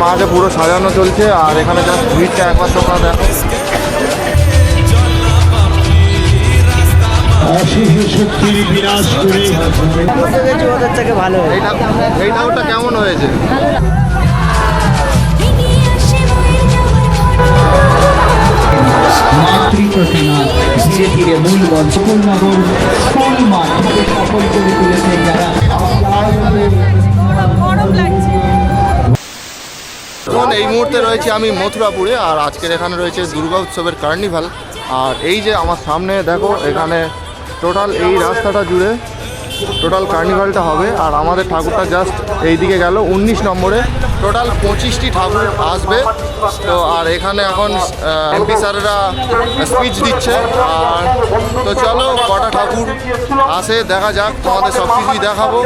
মাকে পুরো সাজানো চলছে আর এখানে জাস্ট ভিড়টা একবার তোমরা দেখো এই ঠাকুরটা কেমন হয়েছে? মাতৃ ধীরে ধীরে মূল মঞ্চপুর নগর মাঠ সফল করে তুলেছে যারা এখন এই মুহূর্তে রয়েছে আমি মথুরাপুরে, আর আজকের এখানে রয়েছে দুর্গা উৎসবের কার্নিভাল। আর এই যে আমার সামনে দেখো, এখানে টোটাল এই রাস্তাটা জুড়ে টোটাল কার্নিভালটা হবে আর আমাদের ঠাকুরটা জাস্ট এই দিকে গেল, উনিশ নম্বরে। টোটাল পঁচিশটি ঠাকুর আসবে। তো আর এখানে এখন এমপি স্যারেরা স্পিচ দিচ্ছে। আর তো চলো, কটা ঠাকুর আসে, দেখা যাক, তোমাদের সব কিছুই দেখাবো।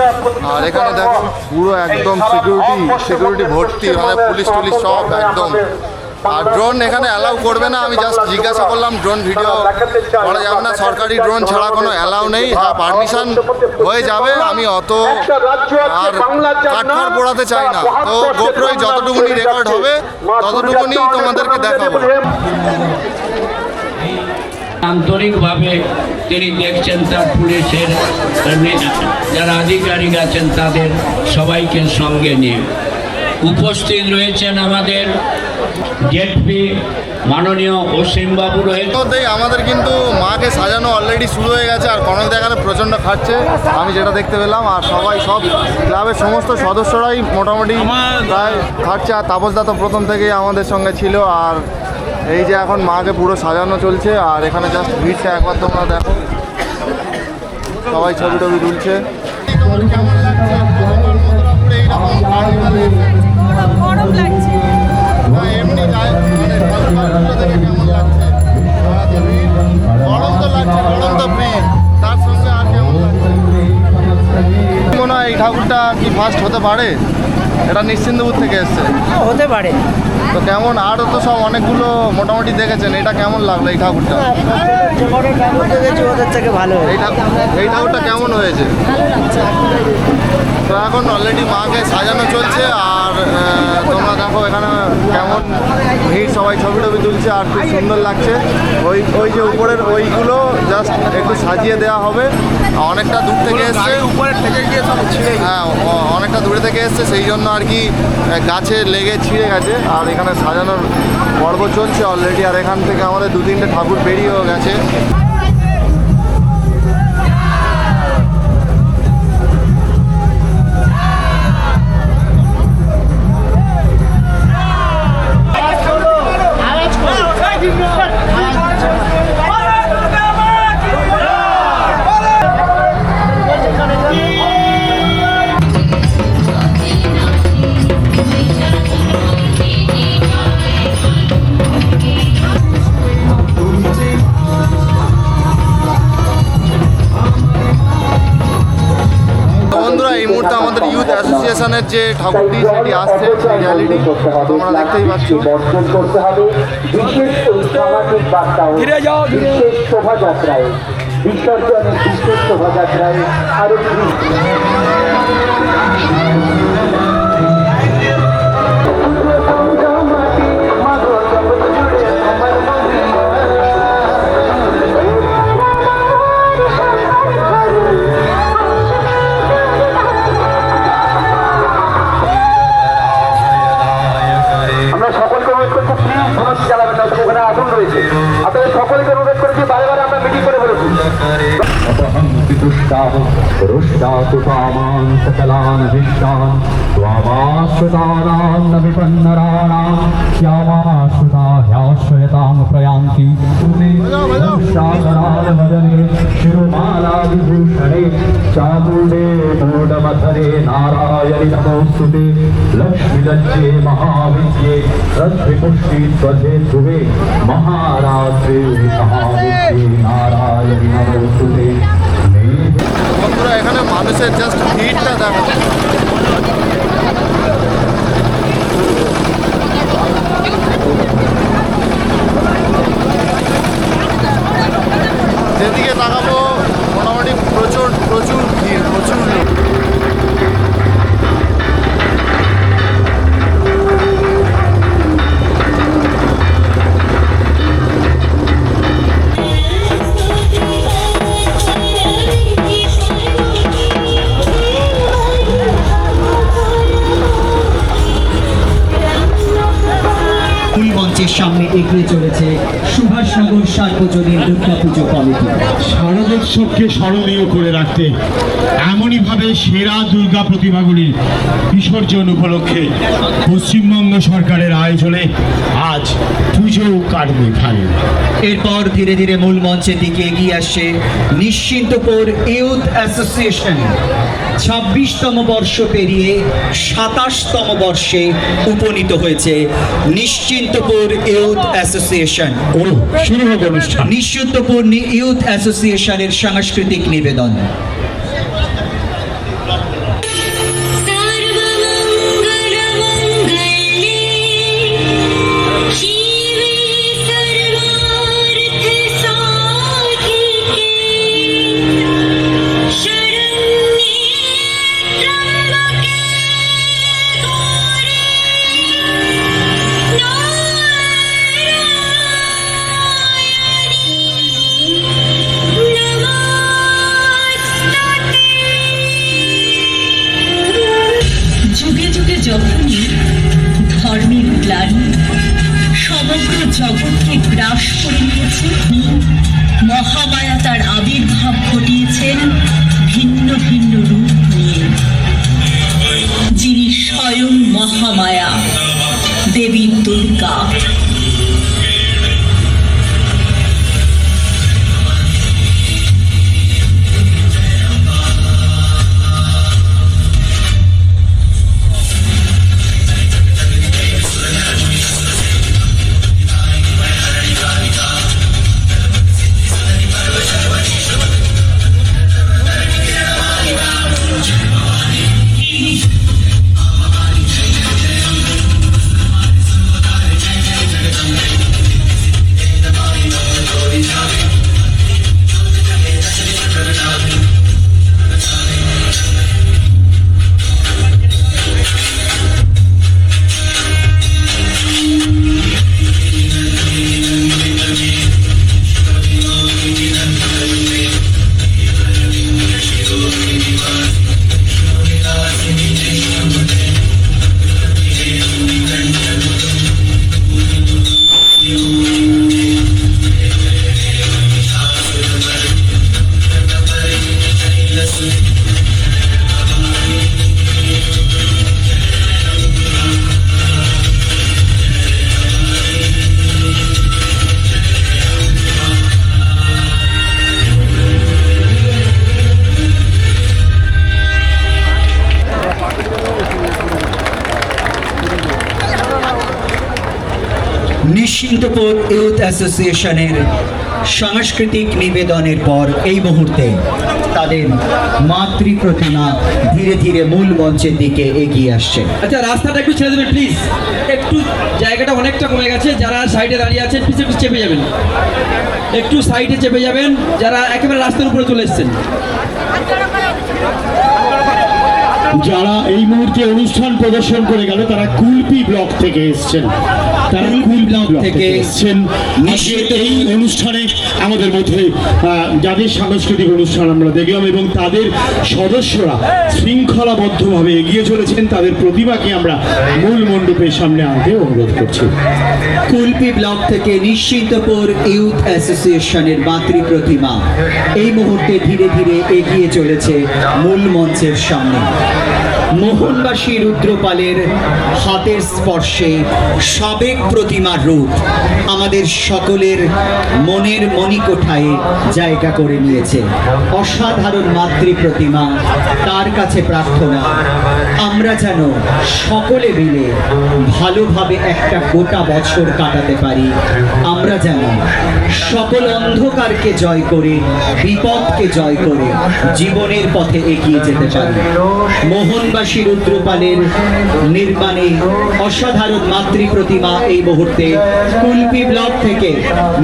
আর এখানে দেখো, পুরো একদম সিকিউরিটি সিকিউরিটি ভর্তি মানে পুলিশ টুলিশ সব একদম। আর ড্রোন এখানে অ্যালাউ করবে না আমি জাস্ট জিজ্ঞাসা করলাম ড্রোন ভিডিও করা যাবে না সরকারি ড্রোন ছাড়া কোনো অ্যালাউ নেই হ্যাঁ পারমিশন হয়ে যাবে আমি অত আর কাঠখড় পোড়াতে চাই না। তো গোপ্রোয় যতটুকুনি রেকর্ড হবে ততটুকুনি তোমাদেরকে দেখাবো। আন্তরিকভাবে তিনি দেখছেন তার পুলিশের যারা আধিকারিক আছেন তাদের সবাইকে সঙ্গে নিয়ে। উপস্থিত রয়েছেন আমাদের জেটপি মাননীয় অসীমবাবু মধ্যেই আমাদের কিন্তু মাকে সাজানো অলরেডি শুরু হয়ে গেছে আর কনক দেখানে প্রচণ্ড খাচ্ছে। আমি যেটা দেখতে পেলাম আর সবাই সব ক্লাবের সমস্ত সদস্যরাই মোটামুটি প্রায় খাচ্ছে। আর তাপসদা তো প্রথম থেকেই আমাদের সঙ্গে ছিল আর এই যে এখন মাকে পুরো সাজানো চলছে আর এখানে জাস্ট ভিড়টা একবার তোমরা দেখো। সবাই ছবি টবি তুলছে। এই ঠাকুরটা কি ফার্স্ট হতে পারে? এটা নিশ্চিন্দপুর থেকে এসছে। হতে পারে। তো কেমন? আরও তো সব অনেকগুলো মোটামুটি দেখেছেন এটা কেমন লাগল এই ঠাকুরটা? ঠাকুর এই ঠাকুরটা কেমন হয়েছে? তো এখন অলরেডি মাকে সাজানো চলছে আর তোমরা দেখো এখানে কেমন ভিড় সবাই ছবি টবি তুলছে আর খুব সুন্দর লাগছে। ওই ওই যে উপরের ওইগুলো জাস্ট একটু সাজিয়ে দেওয়া হবে। অনেকটা দূর থেকে এসছে। উপরে থেকে গিয়ে সব ছিঁড়ে হ্যাঁ অনেকটা দূরে থেকে এসছে সেই জন্য আর কি গাছে লেগে ছিঁড়ে গেছে। আর এখানে সাজানোর পর্ব চলছে অলরেডি আর এখান থেকে আমাদের দু তিনটে ঠাকুর বেরিয়েও গেছে। বন্ধুরা এই মুহূর্তে আমাদের ইউথ অ্যাসোসিয়েশনের যে ঠাকুরটি সেটি আসছে রিয়ালিটি তোমরা দেখতেই পাচ্ছ। বর্জন করতে হবে বিশেষ ওই সামাজিক বার্তা ও শোভাযাত্রায় বিসর্জনের বিশেষ শোভাযাত্রায় আরও रुष्टाः रुष्टातु कामान् सकलानभीष्टान् त्वामाश्रितानां न विपन्नराणां श्यामाश्रिता ह्याश्रयतां प्रयान्ति महाविद्ये रद्विपुष्टि त्वधे ध्रुवे, महारात्रे महाविद्ये, नारायणि नमोऽस्तु মানুষের জাস্ট ভিড়টা দেখো। যেদিকে তাকাবো মোটামুটি প্রচুর প্রচুর ভিড় প্রচুর লোক। এগিয়ে চলেছে। সুভাষনগর সার্বজনীন দুর্গাপুজো কমিটি। শারদোৎসবকে স্মরণীয় করে রাখতে এমনইভাবে সেরা দুর্গা প্রতিমাগুলির বিসর্জন উপলক্ষে পশ্চিমবঙ্গ সরকারের আয়োজনে আজ পুজো কার্নিভাল এরপর ধীরে ধীরে মূল মঞ্চের দিকে এগিয়ে আসছে নিশ্চিন্তপুর ইউথ অ্যাসোসিয়েশন। ছাব্বিশতম বর্ষ পেরিয়ে সাতাশতম বর্ষে উপনীত হয়েছে নিশ্চিন্তপুর ইউথ অ্যাসোসিয়েশন। ও শুরু হোক অনুষ্ঠান। নিশ্চিন্তপুর ইউথ অ্যাসোসিয়েশনের সাংস্কৃতিক নিবেদন। নিশ্চিন্তপুর ইউথ অ্যাসোসিয়েশনের সাংস্কৃতিক নিবেদনের পর এই মুহূর্তে তাদের মাতৃ প্রতিমা ধীরে ধীরে মূল মঞ্চের দিকে এগিয়ে আসছে। আচ্ছা রাস্তাটা একটু ছেড়ে দেবেন প্লিজ একটু জায়গাটা অনেকটা কমে গেছে যারা সাইডে দাঁড়িয়ে আছেন প্লিজ একটু চেপে যাবেন। একটু সাইডে চেপে যাবেন যারা একেবারে রাস্তার উপরে চলে এসেছেন। যারা এই মুহূর্তে অনুষ্ঠান প্রদর্শন করে গেল তারা কুলপি ব্লক থেকে এসেছেন। তারা ব্লক থেকে এসেছেন। এই অনুষ্ঠানে আমাদের মধ্যে আহ, যাদের সাংস্কৃতিক অনুষ্ঠান আমরা দেখলাম এবং তাদের সদস্যরা শৃঙ্খলাবদ্ধভাবে এগিয়ে চলেছেন তাদের প্রতিভাকে আমরা মূল মণ্ডপের সামনে আনতে অনুরোধ করছি। কুলপি ব্লক থেকে নিশ্চিন্তপুর ইউথ অ্যাসোসিয়েশনের মাতৃ প্রতিমা। এই মুহূর্তে ধীরে ধীরে এগিয়ে চলেছে মূল মঞ্চের সামনে। মোহনবাসী রুদ্রপালের হাতের স্পর্শে সাবেক প্রতিমার রূপ আমাদের সকলের মনের মণিকোঠায় জায়গা করে নিয়েছে। অসাধারণ মাতৃ প্রতিমা, তার কাছে প্রার্থনা, আমরা যেন সকলে মিলে ভালোভাবে একটা গোটা বছর কাটাতে পারি। আমরা যেন সকল অন্ধকারকে জয় করে, বিপদকে জয় করে জীবনের পথে এগিয়ে যেতে পারি। মোহনবাসী রুদ্রপালের নির্মাণে অসাধারণ মাতৃ প্রতিমা এই মুহূর্তে কুলপি ব্লক থেকে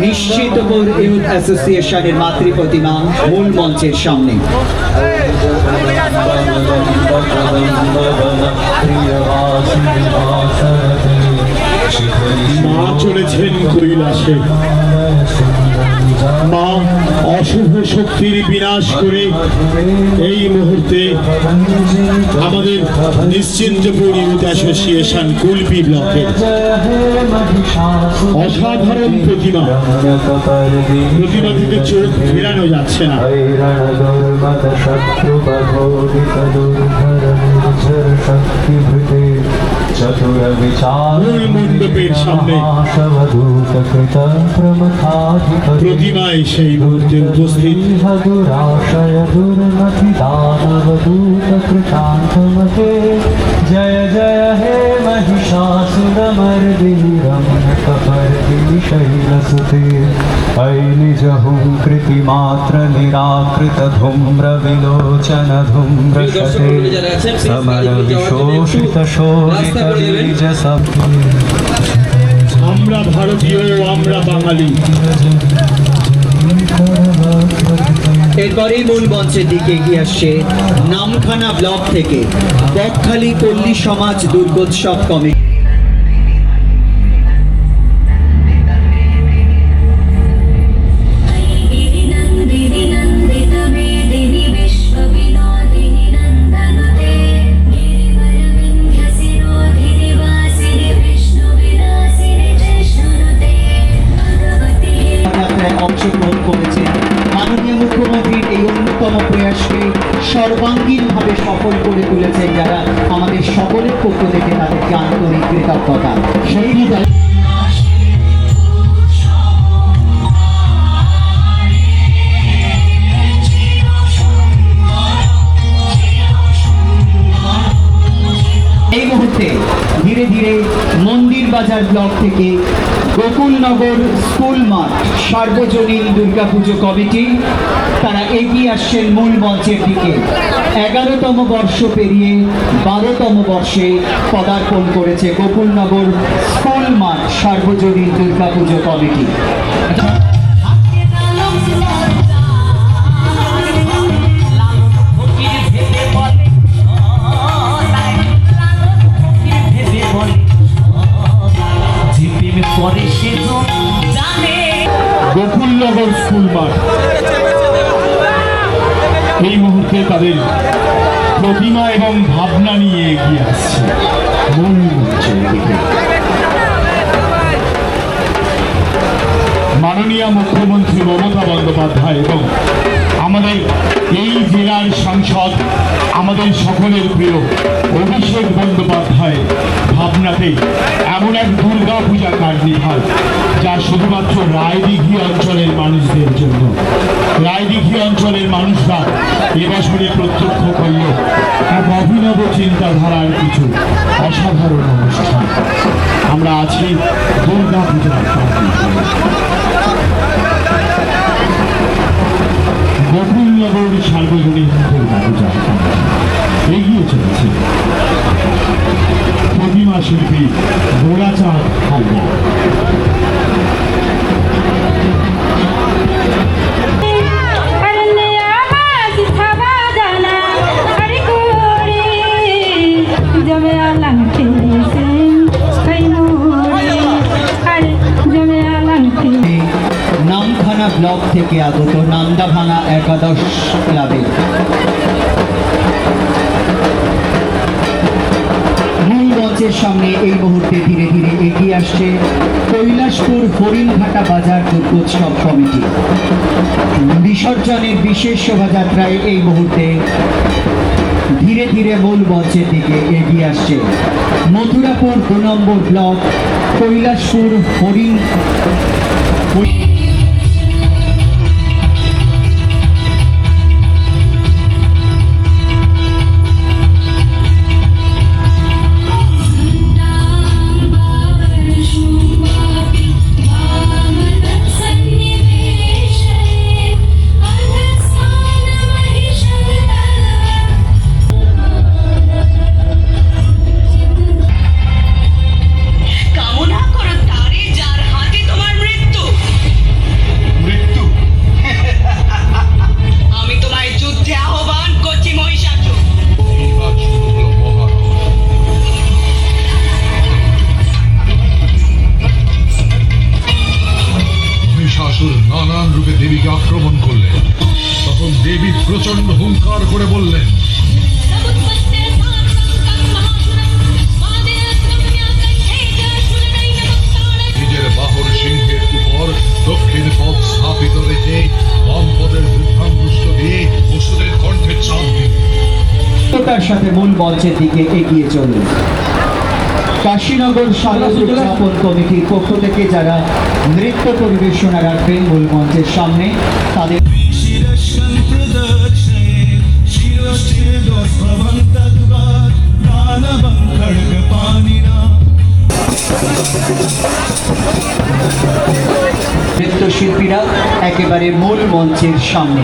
নিশ্চিতপুর ইউথ অ্যাসোসিয়েশনের মাতৃ প্রতিমা মূল মঞ্চের সামনে। মা চলেছেন কৈলাসে। মা, অশুভ শক্তির বিনাশ করে এই মুহূর্তে আমাদের নিশ্চিন্তপুর ইউথ অ্যাসোসিয়েশন কুলপি ব্লকের অসাধারণ প্রতিমা। প্রতিমা থেকে চোখ ফেরানো যাচ্ছে না। মূল মণ্ডপের সামনে প্রতিমায় সেই মুহূর্তে উপস্থিত দুরাশয় দুর্মতি দানবদূত কৃতান্তমতে জয় জয় হে महिषासुरमर्दिनि रम्यकपर्दिनि शैलसुते ऐ निजहुं कृतिमात्र निराकृत धूम्र विलोचन धूम्रशते समर विशोषित शोभित बीज আমরা ভারতীয় আমরা বাঙালি এরপরেই মূল মঞ্চের দিকে এগিয়ে আসছে নামখানা ব্লক থেকে বকখালি পল্লী সমাজ দুর্গোৎসব কমিটি দুর্গাপুজো কমিটি, তারা এগিয়ে আসছেন মূল মঞ্চের দিকে। এগারোতম বর্ষ পেরিয়ে বারোতম বর্ষে পদার্পণ করেছে গোকুলনগর স্কুল মাঠ সার্বজনীন দুর্গাপুজো কমিটি। গোকুলনগর স্কুল মাঠ এই মুহূর্তে তাদের প্রতিমা এবং ভাবনা নিয়ে এগিয়ে আসছে মাননীয় মুখ্যমন্ত্রী মমতা বন্দ্যোপাধ্যায় এবং আমাদের এই জেলার সাংসদ, আমাদের সকলের প্রিয় অভিষেক বন্দ্যোপাধ্যায় ভাবনাতে এমন এক দুর্গা পূজা কার্নিভাল, যা শুধুমাত্র রায়দিঘি অঞ্চলের মানুষদের জন্য। রায়দিঘি অঞ্চলের মানুষরা এবছরে প্রত্যক্ষ করল এক অভিনব চিন্তাধারার কিছু অসাধারণ অনুষ্ঠান। আমরা আছি দুর্গা পূজার গোকুলনগর সার্বজনীন দুর্গাপূজা। এগিয়ে চলেছে। প্রতিমা শিল্পী গোড়াচাঁদ হালদার। নামখানা ব্লক থেকে আগত নান্দাভাঙা একাদশ ক্লাবে। মঞ্চের সামনে এই মুহূর্তে ধীরে ধীরে এগিয়ে আসছে কৈলাসপুর হরিণঘাটা বাজার দুর্গোৎসব কমিটি। বিসর্জনের বিশেষ শোভাযাত্রায় এই মুহূর্তে ধীরে ধীরে মূল মঞ্চের দিকে এগিয়ে আসছে মথুরাপুর দু নম্বর ব্লক কৈলাসপুর হরিণ দেবীকে আক্রমণ করলেন। তখন দেবী প্রচণ্ড হুঙ্কার করে বললেন, নিজের বাহর সিংহের উপর দক্ষিণ পথ স্থাপিত রেখে বামপদের বৃদ্ধাঙ্গুষ্ট দিয়ে ওষুধের কণ্ঠে চাপ তার সাথে মূল মঞ্চের দিকে এগিয়ে চললেন কাশীনগর শারদ উদযাপন কমিটির পক্ষ থেকে যারা নৃত্য পরিবেশনা রাখবেন মূল মঞ্চের সামনে তাদের নৃত্যশিল্পীরা একেবারে মূল মঞ্চের সামনে।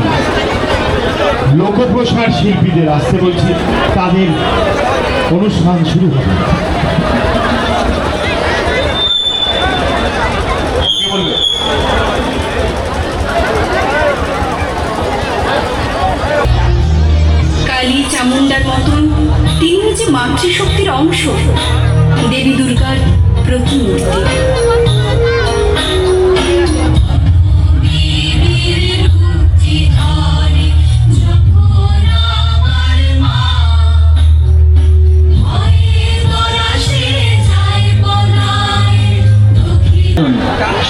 লোকপ্রসার শিল্পীদের আসতে বলছি, তাদের অনুষ্ঠান শুরু হবে। কালী চামুন্ডার মতন তিনি যে মাতৃশক্তির অংশ। দেবী দুর্গার প্রতিমূর্তি।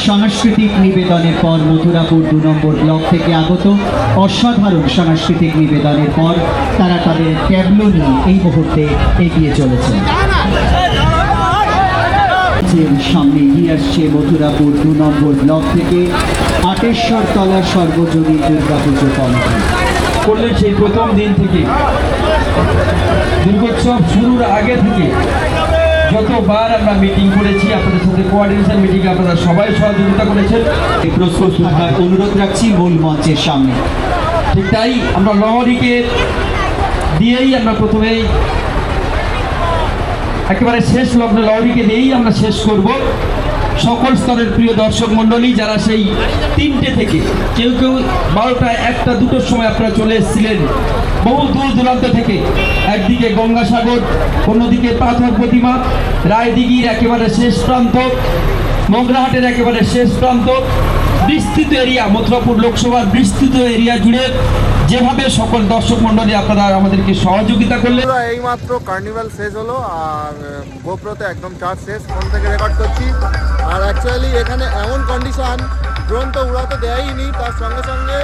সাংস্কৃতিক নিবেদনের পর মথুরাপুর দু নম্বর ব্লক থেকে আগত অসাধারণ সাংস্কৃতিক নিবেদনের পর তারা তাদের ট্যাবলো নিয়ে এই মুহূর্তে এগিয়ে চলেছে সামনে এগিয়ে আসছে মথুরাপুর দু নম্বর ব্লক থেকে আটেশ্বর তলা সর্বজনীন দুর্গাপুজো কমিটি। করলেন সেই প্রথম দিন থেকে। দুর্গোৎসব শুরুর আগে থেকে যতবার আমরা মিটিং করেছি আপনাদের সাথে কোয়ার্ডিনেশন মিটিং আপনারা সবাই সহযোগিতা করেছেন। প্রশ্ন থাকার অনুরোধ রাখছি মূল মঞ্চের সামনে। ঠিক তাই আমরা লহরিকে দিয়েই আমরা প্রথমেই একেবারে শেষ লগ্নে লহরিকে দিয়েই আমরা শেষ করব। সকল স্তরের প্রিয় দর্শক মণ্ডলী, যারা সেই তিনটে থেকে, কেউ কেউ বারোটা একটা, দুটোর সময় আপনারা চলে এসেছিলেন। বহু দূর দূরান্ত থেকে, একদিকে গঙ্গাসাগর, অন্যদিকে পাথর প্রতিমা, রায়দিঘির একেবারে শেষ প্রান্ত, মগরাহাটের একেবারে শেষ প্রান্ত, বিস্তৃত এরিয়া, মথুরাপুর লোকসভার বিস্তৃত এরিয়া জুড়ে যেভাবে সকল দর্শক মণ্ডলী আপনারা আমাদেরকে সহযোগিতা করলেন। বন্ধুরা, এইমাত্র কার্নিভাল শেষ হলো আর গোপ্রতে একদম চার্জ শেষ ফোন থেকে রেকর্ড করছি। আর অ্যাকচুয়ালি এখানে এমন কন্ডিশন ড্রোন তো উড়াতে দেয়নি তার সঙ্গে সঙ্গে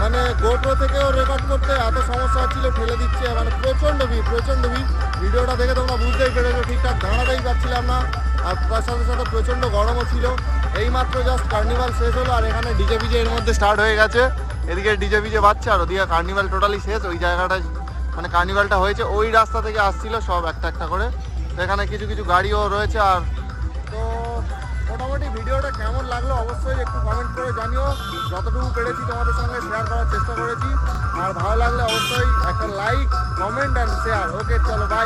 মানে গোপ্রো থেকেও রেকর্ড করতে এত সমস্যা হচ্ছিল ফেলে দিচ্ছে মানে প্রচণ্ড ভিড় প্রচণ্ড ভিড়। ভিডিওটা দেখে তোমরা বুঝতেই পেরেছ ঠিকঠাক দাঁড়াতেই পারছিলাম না। আর তার সাথে সাথে প্রচণ্ড গরমও ছিল। এইমাত্র জাস্ট কার্নিভাল শেষ হলো আর এখানে ডিজে বিজে এর মধ্যে স্টার্ট হয়ে গেছে। এদিকে ডিজে বিজে বাচ্চা আর ওদিকে কার্নিভাল টোটালি শেষ। ওই জায়গাটায় মানে কার্নিভালটা হয়েছে। ওই রাস্তা থেকে আসছিল সব একটা একটা করে। এখানে কিছু কিছু গাড়িও রয়েছে আর তো মোটামুটি ভিডিওটা কেমন লাগল অবশ্যই একটু কমেন্ট করে জানিও। যতটুকু পেরেছি তোমাদের সঙ্গে শেয়ার করার চেষ্টা করেছি। আর ভালো লাগলে অবশ্যই একটা like comment and share okay চলো বাই